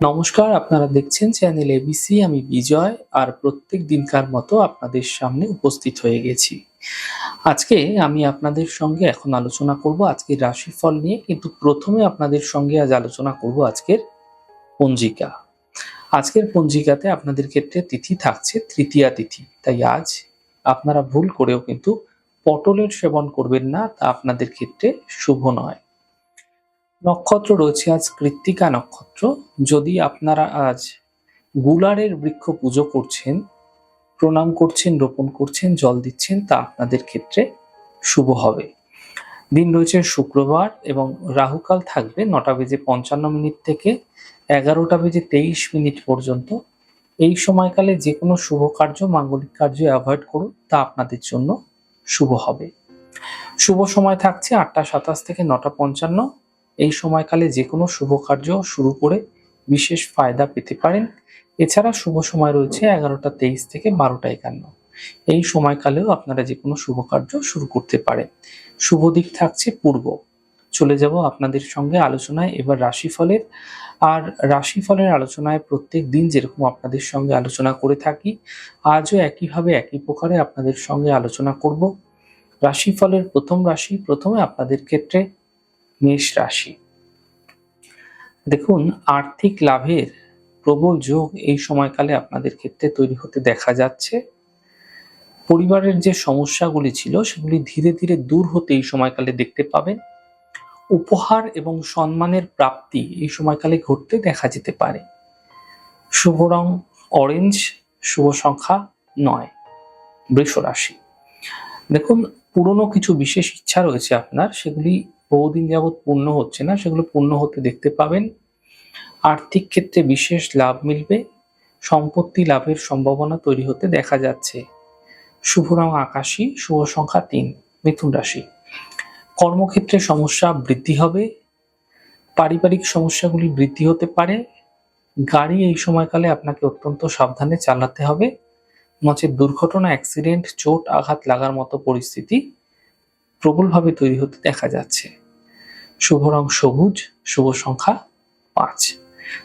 নমস্কার, আপনারা দেখছেন চ্যানেল এবিসি আমি বিজয় আর প্রত্যেক দিনকার মতো আপনাদের সামনে উপস্থিত হয়ে গেছি। আজকে আমি আপনাদের সঙ্গে এখন আলোচনা করব আজকের রাশিফল নিয়ে, কিন্তু প্রথমে আপনাদের সঙ্গে আজ আলোচনা করব আজকের পঞ্জিকা। আজকের পঞ্জিকাতে আপনাদের ক্ষেত্রে তিথি থাকছে তৃতীয়া তিথি, তাই আজ আপনারা ভুল করেও কিন্তু পটলের সেবন করবেন না, তা আপনাদের ক্ষেত্রে শুভ নয়। নক্ষত্র রয়েছে আজ কৃত্তিকা নক্ষত্র। যদি আপনারা আজ গুলারের বৃক্ষ পুজো করছেন, প্রণাম করছেন, রোপণ করছেন, জল দিচ্ছেন, তা আপনাদের ক্ষেত্রে শুভ হবে। দিন রয়েছে শুক্রবার এবং রাহুকাল থাকবে নটা বেজে পঞ্চান্ন মিনিট থেকে এগারোটা বেজে তেইশ মিনিট পর্যন্ত। এই সময়কালে যে কোনো শুভ কার্য, মাঙ্গলিক কার্য অ্যাভয়েড করুন, তা আপনাদের জন্য শুভ হবে। শুভ সময় থাকছে আটটা সাতাশ থেকে নটা পঞ্চান্ন। এই সময়কালে যে কোনো শুভ কার্য শুরু করে বিশেষ ফায়দা পেতে পারেন। এছাড়া শুভ সময় রয়েছে এগারোটা তেইশ থেকে বারোটা একান্ন। এই সময়কালেও আপনারা যে কোনো শুভ কার্য শুরু করতে পারেন। শুভ দিক থাকছে পূর্ব। চলে যাব আপনাদের সঙ্গে আলোচনায় এবার রাশিফলের। আর রাশিফলের আলোচনায় প্রত্যেক দিন যেরকম আপনাদের সঙ্গে আলোচনা করে থাকি, আজও একইভাবে একই প্রকারে আপনাদের সঙ্গে আলোচনা করব। রাশিফলের প্রথম রাশি প্রথমে আপনাদের ক্ষেত্রে মেষ রাশি দেখুন, আর্থিক লাভের প্রবল যোগ এই সময়কালে আপনাদের ক্ষেত্রে তৈরি হতে দেখা যাচ্ছে। পরিবারের যে সমস্যাগুলি ছিল, সেগুলি ধীরে ধীরে দূর হতে এই সময়কালে দেখতে পাবেন। উপহার এবং সম্মানের প্রাপ্তি এই সময়কালে ঘটতে দেখা যেতে পারে। শুভ রং অরেঞ্জ শুভ সংখ্যা নয় বৃষ রাশি দেখুন, পুরনো কিছু বিশেষ ইচ্ছা রয়েছে আপনার, সেগুলি বহুদিন যাবৎ পূর্ণ হচ্ছে না, সেগুলো পূর্ণ হতে দেখতে পাবেন। আর্থিক ক্ষেত্রে বিশেষ লাভ মিলবে, সম্পত্তি লাভের সম্ভাবনা তৈরি হতে দেখা যাচ্ছে। শুভ রং আকাশী, শুভ সংখ্যা তিন, মিথুন রাশি। কর্মক্ষেত্রে সমস্যা বৃদ্ধি হবে, পারিবারিক সমস্যাগুলি বৃদ্ধি হতে পারে, গাড়ি এই সময়কালে আপনাকে অত্যন্ত সাবধানে চালাতে হবে। নচেত দুর্ঘটনা, অ্যাক্সিডেন্ট, চোট, আঘাত লাগার মতো পরিস্থিতি প্রবলভাবে তৈরি হতে দেখা যাচ্ছে। শুভ রং সবুজ, শুভ সংখ্যা পাঁচ,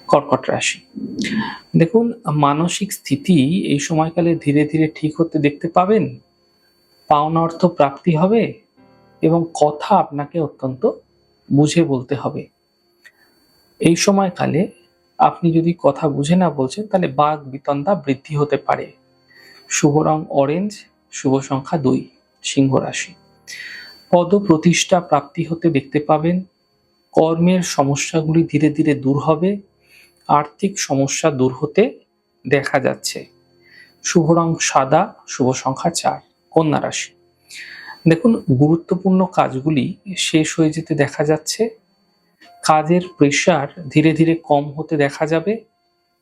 কর্কট রাশি। দেখুন, মানসিক স্থিতি এই সময়কালে ধীরে ধীরে ঠিক হতে দেখতে পাবেন। পাওনা অর্থ প্রাপ্তি হবে এবং কথা আপনাকে অত্যন্ত বুঝে বলতে হবে। এই সময়কালে আপনি যদি কথা বুঝে না বলছেন, তাহলে বাঘ বিতন্দা বৃদ্ধি হতে পারে। শুভ রং অরেঞ্জ শুভ সংখ্যা দুই, সিংহ রাশি। পদ প্রতিষ্ঠা প্রাপ্তি হতে দেখতে পাবেন। কর্মের সমস্যাগুলি ধীরে ধীরে দূর হবে। আর্থিক সমস্যা দূর হতে দেখা যাচ্ছে। শুভ রং সাদা, শুভ সংখ্যা চার, কন্যা রাশি। দেখুন, গুরুত্বপূর্ণ কাজগুলি শেষ হয়ে যেতে দেখা যাচ্ছে। কাজের প্রেশার ধীরে ধীরে কম হতে দেখা যাবে।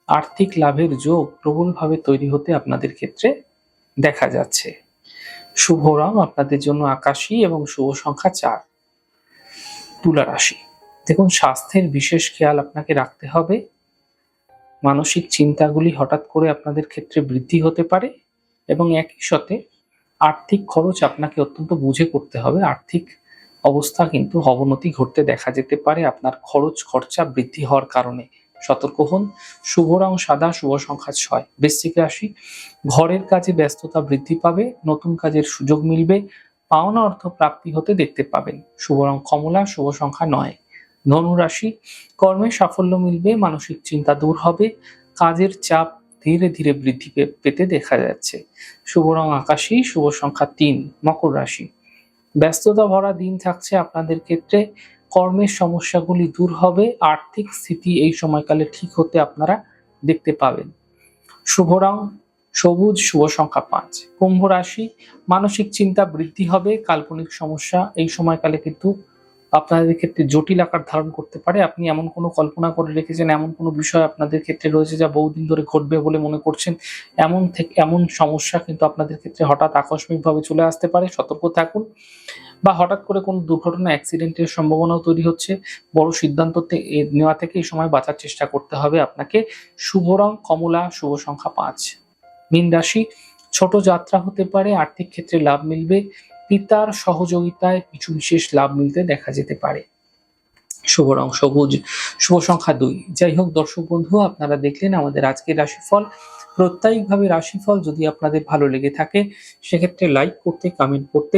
আর্থিক লাভের যোগ প্রবলভাবে তৈরি হতে আপনাদের ক্ষেত্রে দেখা যাচ্ছে। শুভ রং আপনাদের জন্য আকাশী এবং শুভ সংখ্যা চার। তুলা রাশি। দেখুন, স্বাস্থ্যের বিশেষ খেয়াল আপনাকে রাখতে হবে। মানসিক চিন্তাগুলি হঠাৎ করে আপনাদের ক্ষেত্রে বৃদ্ধি হতে পারে এবং একই সাথে আর্থিক খরচ আপনাকে অত্যন্ত বুঝে করতে হবে। আর্থিক অবস্থা কিন্তু অবনতি ঘটতে দেখা যেতে পারে। আপনার খরচ খরচা বৃদ্ধি হওয়ার কারণে। সতর্ক হন। শুভ রং সাদা, শুভ সংখ্যা ছয়। বৃশ্চিক রাশি, ঘরের কাজে ব্যস্ততা বৃদ্ধি পাবে, নতুন কাজের সুযোগ মিলবে, পাওনা অর্থ প্রাপ্তি হতে দেখতে পাবেন। শুভ রং কমলা, শুভ সংখ্যা নয়। ধনু রাশি, কর্মে সাফল্য মিলবে, মানসিক চিন্তা দূর হবে, কাজের চাপ ধীরে ধীরে বৃদ্ধি পেতে দেখা যাচ্ছে। শুভ রং আকাশী, শুভ সংখ্যা তিন, মকর রাশি। ব্যস্ততা ভরা দিন থাকছে আপনাদের ক্ষেত্রে। কর্মের সমস্যাগুলি দূর হবে, আর্থিক স্থিতি এই সময়কালে ঠিক হতে আপনারা দেখতে পাবেন। শুভ রং, সবুজ, শুভ সংখ্যা পাঁচ। কুম্ভ রাশি, মানসিক চিন্তা বৃদ্ধি হবে, কাল্পনিক সমস্যা এই সময়কালে কিন্তু আপনাদের ক্ষেত্রে জটিল আকার ধারণ করতে পারে। আপনি এমন কোনো কল্পনা করে রেখেছেন, এমন কোনো বিষয় আপনাদের ক্ষেত্রে রয়েছে যা বহুদিন ধরে ঘটবে বলে মনে করছেন, এমন থেকে, এমন সমস্যা কিন্তু আপনাদের ক্ষেত্রে হঠাৎ আকস্মিকভাবে চলে আসতে পারে। সতর্ক থাকুন। বা হঠাৎ করে কোনো দুর্ঘটনা অ্যাক্সিডেন্টের সম্ভাবনাও তৈরি হচ্ছে, বড় সিদ্ধান্ত নেওয়া থেকে এই সময় বাঁচার চেষ্টা করতে হবে আপনাকে। শুভ রং, কমলা, শুভ সংখ্যা পাঁচ। মীন রাশি, ছোট যাত্রা হতে পারে, আর্থিক ক্ষেত্রে লাভ মিলবে, পিতার সহযোগিতায় কিছু বিশেষ লাভ মিলতে দেখা যেতে পারে। শুভ রং, সবুজ, শুভ সংখ্যা দুই। যাই হোক, দর্শক বন্ধু, আপনারা দেখলেন আমাদের আজকের রাশিফল। প্রত্যয়িকভাবে রাশিফল যদি আপনাদের ভালো লেগে থাকে, সেক্ষেত্রে লাইক করতে কমেন্ট করতে